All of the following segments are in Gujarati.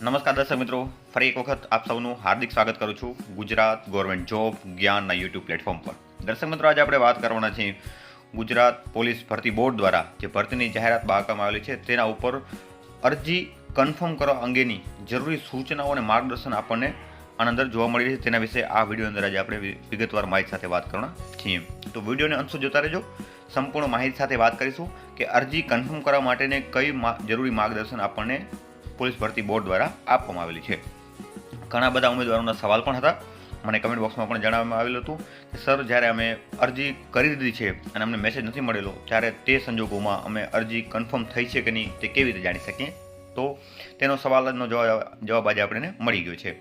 નમસ્કાર દર્શક મિત્રો, ફરી એક વખત આપ સૌનું હાર્દિક સ્વાગત કરું છું ગુજરાત ગવર્મેન્ટ જોબ જ્ઞાનના યુટ્યુબ પ્લેટફોર્મ પર. દર્શક મિત્રો, આજે આપણે વાત કરવાના છીએ ગુજરાત પોલીસ ભરતી બોર્ડ દ્વારા જે ભરતીની જાહેરાત બહાર કરવામાં આવેલી છે, તેના ઉપર અરજી કન્ફર્મ કરવા અંગેની જરૂરી સૂચનાઓ અને માર્ગદર્શન આપણને આના અંદર જોવા મળી રહી છે. તેના વિશે આ વીડિયો અંદર આજે આપણે વિગતવાર માહિતી સાથે વાત કરવાના છીએ. તો વિડીયોને અંશો જોતા રહેજો. સંપૂર્ણ માહિતી સાથે વાત કરીશું કે અરજી કન્ફર્મ કરવા માટેને કઈ જરૂરી માર્ગદર્શન આપણને પોલીસ ભરતી બોર્ડ દ્વારા આપવામાં આવેલી છે. ઘણા બધા ઉમેદવારોના સવાલ પણ હતા. મને કમેન્ટ બોક્સમાં પણ જણાવવામાં આવેલું હતું કે, સર, જ્યારે અમે અરજી કરી દીધી છે અને અમને મેસેજ નથી મળેલો, ત્યારે તે સંજોગોમાં અમે અરજી કન્ફર્મ થઈ છે કે નહીં, તે કેવી રીતે જાણી શકીએ? તો તેનો સવાલનો જવાબ જવાબ આજે આપણને મળી ગયો છે.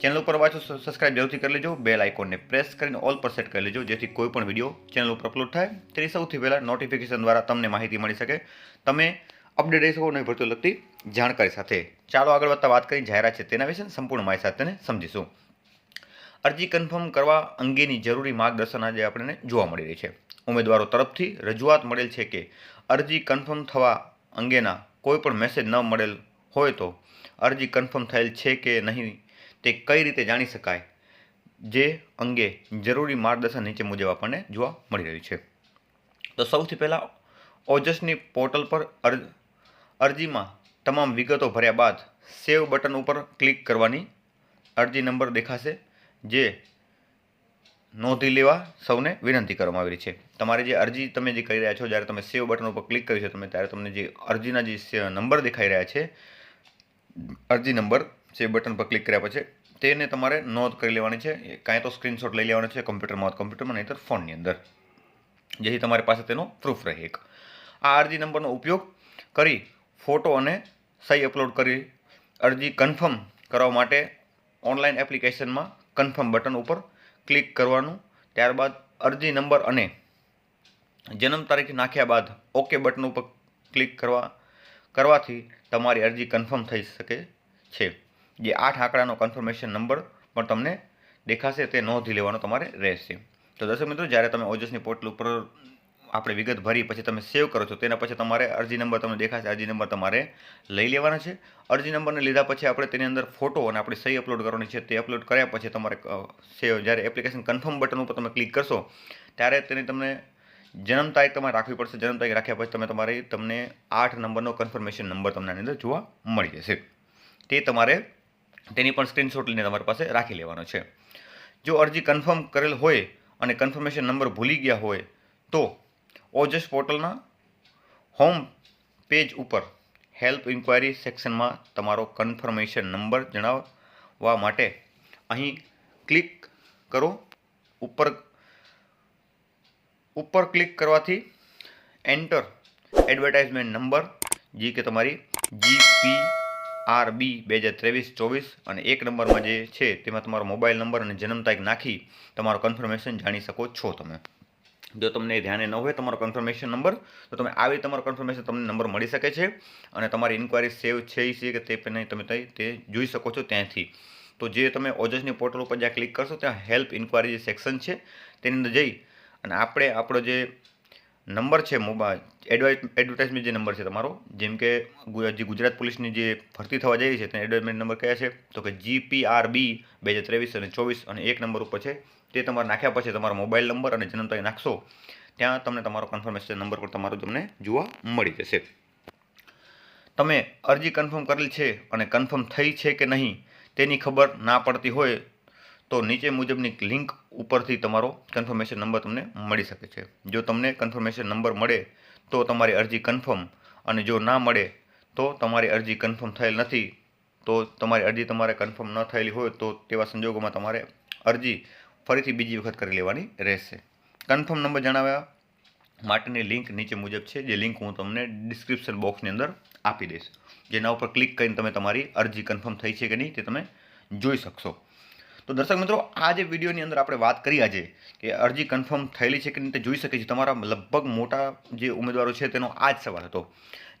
ચેનલ ઉપર પાછું સબસ્ક્રાઇબ જરૂરથી કરી લેજો. બેલ આઇકોનને પ્રેસ કરીને ઓલ પર સેટ કરી લેજો, જેથી કોઈ પણ વીડિયો ચેનલ ઉપર અપલોડ થાય. તે સૌથી પહેલાં નોટિફિકેશન દ્વારા તમને માહિતી મળી શકે. તમે અપડેટ રહી શકો નહીં ભરતી લગતી જાણકારી સાથે. ચાલો આગળ વધતા વાત કરી જાહેરાત છે તેના વિશે સંપૂર્ણ માહિતી સાથે સમજીશું. અરજી કન્ફર્મ કરવા અંગેની જરૂરી માર્ગદર્શન આજે આપણને જોવા મળી રહી છે. ઉમેદવારો તરફથી રજૂઆત મળેલ છે કે અરજી કન્ફર્મ થવા અંગેના કોઈ પણ મેસેજ ન મળેલ હોય તો અરજી કન્ફર્મ થયેલ છે કે નહીં તે કઈ રીતે જાણી શકાય જે અંગે જરૂરી માર્ગદર્શન નીચે મુજબ આપણને જોવા મળી રહ્યું છે. તો સૌથી પહેલાં ઓજસની પોર્ટલ પર અર અરજીમાં તમામ વિગતો ભર્યા બાદ સેવ બટન ઉપર ક્લિક કરવાની અરજી નંબર દેખાશે, જે નોંધી લેવા સૌને વિનંતી કરવામાં આવી છે. તમારી જે અરજી તમે જે કરી રહ્યા છો, જ્યારે તમે સેવ બટન ઉપર ક્લિક કર્યું છે, તમે ત્યારે તમને જે અરજીના જે નંબર દેખાઈ રહ્યા છે, અરજી નંબર સેવ બટન પર ક્લિક કર્યા પછી તેને તમારે નોંધ કરી લેવાની છે. કાંઈ તો સ્ક્રીનશોટ લઈ લેવાનો છે કમ્પ્યુટરમાં કમ્પ્યુટરમાં, નહીંતર ફોનની અંદર. જેથી તમારી પાસે તેનો પ્રૂફ રહે એક. આ અરજી નંબરનો ઉપયોગ કરી ફોટો અને સહી અપલોડ કરી અરજી કન્ફર્મ કરવા માટે ઓનલાઈન એપ્લિકેશનમાં કન્ફર્મ બટન ઉપર ક્લિક કરવાનું. ત્યારબાદ અરજી નંબર અને જન્મ તારીખ નાખ્યા બાદ ઓકે બટન ઉપર ક્લિક કરવા, કરવાથી તમારી અરજી કન્ફર્મ થઈ શકે છે. જે આઠ આંકડાનો કન્ફર્મેશન નંબર પણ તમને દેખાશે તે નોંધી લેવાનો તમારે રહેશે. તો દર્શક મિત્રો, જ્યારે તમે ઓજસની પોર્ટલ ઉપર આપણે વિગત ભરી, પછી તમે સેવ કરો છો, તેના પછી તમારે અરજી નંબર તમને દેખાશે. અરજી નંબર તમારે લઈ લેવાના છે. અરજી નંબરને લીધા પછી આપણે તેની અંદર ફોટો અને આપણી સહી અપલોડ કરવાની છે, તે અપલોડ કર્યા પછી તમારે સેવ જ્યારે એપ્લિકેશન કન્ફર્મ બટન ઉપર તમે ક્લિક કરશો, ત્યારે તેની તમને જન્મ તારીખ તમારે રાખવી પડશે. જન્મ તારીખ રાખ્યા પછી તમે તમારી, તમને આઠ નંબરનો કન્ફર્મેશન નંબર તમને આની અંદર જોવા મળી જશે. તે તમારે તેની પણ સ્ક્રીનશોટ લઈને તમારી પાસે રાખી લેવાનો છે. જો અરજી કન્ફર્મ કરેલ હોય અને કન્ફર્મેશન નંબર ભૂલી ગયા હોય, તો ઓજસ પોર્ટલના હોમ પેજ ઉપર હેલ્પ ઇન્ક્વાયરી સેક્શનમાં તમારો કન્ફર્મેશન નંબર જણાવવા માટે અહીં ક્લિક કરો. ઉપર ઉપર ક્લિક કરવાથી એન્ટર એડવર્ટાઇઝમેન્ટ નંબર, જે કે તમારી જીપી આર બી બે હજાર ત્રેવીસ ચોવીસ અને એક નંબરમાં જે છે તેમાં તમારો મોબાઈલ નંબર અને જન્મ તારીખ નાખી તમારો કન્ફર્મેશન જાણી શકો છો તમે. જો તમને ધ્યાને ન હોય તમારો કન્ફર્મેશન નંબર તો તમે આવી તમારો કન્ફર્મેશન તમને નંબર મળી શકે છે અને તમારી ઇન્ક્વાયરી સેવ છે છે કે તે પણ તમે તે જોઈ શકો છો ત્યાંથી. તો જે તમે ઓજસની પોર્ટલ ઉપર જ્યાં ક્લિક કરશો ત્યાં હેલ્પ ઇન્ક્વાયરી જે સેક્શન છે તેની અંદર જઈ અને આપણે આપણો જે નંબર છે મોબાઈલ એડવર્ટાઇઝમેન્ટ જે નંબર છે તમારો, જેમ કે જે ગુજરાત પોલીસની જે ભરતી થવા જઈ છે તેના એડવર્ટાઇઝમેન્ટ નંબર કયા છે? તો કે જીપીઆરબી બે હજાર ત્રેવીસ અને ચોવીસ અને એક નંબર ઉપર છે તે તમારે નાખ્યા પછી તમારો મોબાઈલ નંબર અને જન્મ તારીખ નાખશો, ત્યાં તમને તમારો કન્ફર્મેશન નંબર પર તમારો તમને જોવા મળી જશે. તમે અરજી કન્ફર્મ કરેલ છે અને કન્ફર્મ થઈ છે કે નહીં તેની ખબર ના પડતી હોય તો નીચે મુજબની લિંક ઉપરથી તમારો કન્ફર્મેશન નંબર તમને મળી શકે છે. જો તમને કન્ફર્મેશન નંબર મળે તો તમારી અરજી કન્ફર્મ અને જો ના મળે તો તમારી અરજી કન્ફર્મ થયેલ નથી તો તમારી અરજી તમારે કન્ફર્મ ન થયેલી હોય તો તેવા સંજોગોમાં તમારે અરજી ફરીથી બીજી વખત કરી લેવાની રહેશે. કન્ફર્મ નંબર જણાવ્યા. માટેની લિંક નીચે મુજબ છે. જે લિંક હું તમને ડિસ્ક્રિપ્શન બોક્સની અંદર આપી દઈશ. જેના ઉપર ક્લિક કરીને તમે તમારી અરજી કન્ફર્મ થઈ છે કે નહીં તે તમે જોઈ શકશો. તો દર્શક મિત્રો, આ જે વિડીયોની અંદર આપણે વાત કરી આજે કે અરજી કન્ફર્મ થયેલી છે કે નહીં તે જોઈ શકે છે તમારા લગભગ મોટા જે ઉમેદવારો છે તેનો આ જ સવાલ હતો.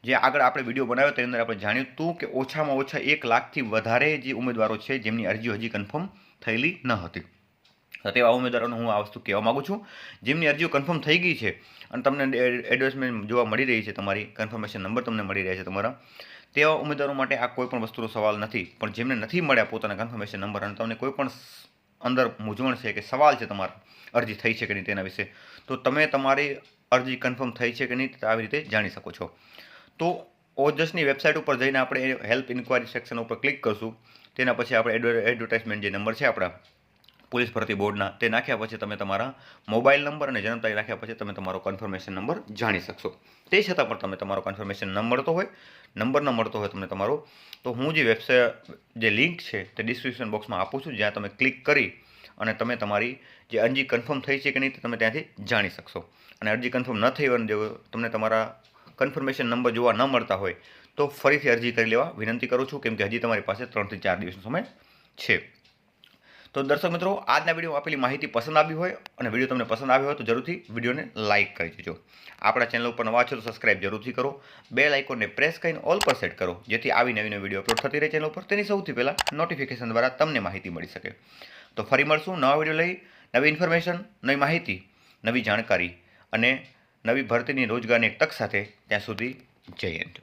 જે આગળ આપણે વીડિયો બનાવ્યો તેની અંદર આપણે જાણ્યું હતું કે ઓછામાં ઓછા એક લાખથી વધારે જે ઉમેદવારો છે જેમની અરજી હજી કન્ફર્મ થયેલી ન હતી. તેવા ઉમેદવારોને હું આ વસ્તુ કહેવા માગું છું. જેમની અરજીઓ કન્ફર્મ થઈ ગઈ છે અને તમને એડવર્ટાઇઝમેન્ટ જોવા મળી રહી છે તમારી કન્ફર્મેશન નંબર તમને મળી રહ્યા છે તમારા, તેવા ઉમેદવારો માટે આ કોઈ પણ વસ્તુનો સવાલ નથી. પણ જેમને નથી મળ્યા પોતાના કન્ફર્મેશન નંબર અને તમને કોઈ પણ અંદર મૂંઝવણ છે કે સવાલ છે તમારો, અરજી થઈ છે કે નહીં તેના વિશે, તો તમે તમારી અરજી કન્ફર્મ થઈ છે કે નહીં આવી રીતે જાણી શકો છો. તો ઓજસની વેબસાઇટ ઉપર જઈને આપણે હેલ્પ ઇન્ક્વાયરી સેક્શન ઉપર ક્લિક કરશું. તેના પછી આપણે એડવર્ટાઇઝમેન્ટ જે નંબર છે આપણા પોલીસ ભરતી બોર્ડના તે નાખ્યા પછી તમે તમારા મોબાઈલ નંબર અને જન્મ તારીખ નાખ્યા પછી તમે તમારો કન્ફર્મેશન નંબર જાણી શકશો. તે છતાં પણ તમે તમારો કન્ફર્મેશન ન મળતો હોય, નંબર ન મળતો હોય તમને તમારો, તો હું જે વેબસાઇટ જે લિંક છે તે ડિસ્ક્રિપ્શન બોક્સમાં આપું છું, જ્યાં તમે ક્લિક કરી અને તમે તમારી જે અરજી કન્ફર્મ થઈ છે કે નહીં તમે ત્યાંથી જાણી શકશો. અને અરજી કન્ફર્મ ન થઈ હોય તમને તમારા કન્ફર્મેશન નંબર જોવા ન મળતા હોય, તો ફરીથી અરજી કરી લેવા વિનંતી કરું છું, કેમ કે હજી તમારી પાસે ત્રણથી ચાર દિવસનો સમય છે. તો દર્શક મિત્રો, આજના વીડિયો આપેલી માહિતી પસંદ આવી હોય અને વીડિયો તમને પસંદ આવ્યો હોય તો જરૂરથી વિડીયોને લાઇક કરી દેજો. આપણા ચેનલ ઉપર નવા છો તો સબસ્ક્રાઇબ જરૂરથી કરો. બે લાઇકોને પ્રેસ કરીને ઓલ પર સેટ કરો, જેથી આવી નવી નવી વીડિયો અપલોડ થતી રહે ચેનલ ઉપર તેની સૌથી પહેલાં નોટિફિકેશન દ્વારા તમને માહિતી મળી શકે. તો ફરી મળશું નવા વીડિયો લઈ. નવી ઇન્ફોર્મેશન નવી માહિતી, નવી જાણકારી અને નવી ભરતીની રોજગારની એક તક સાથે ત્યાં સુધી જય હિન્દ.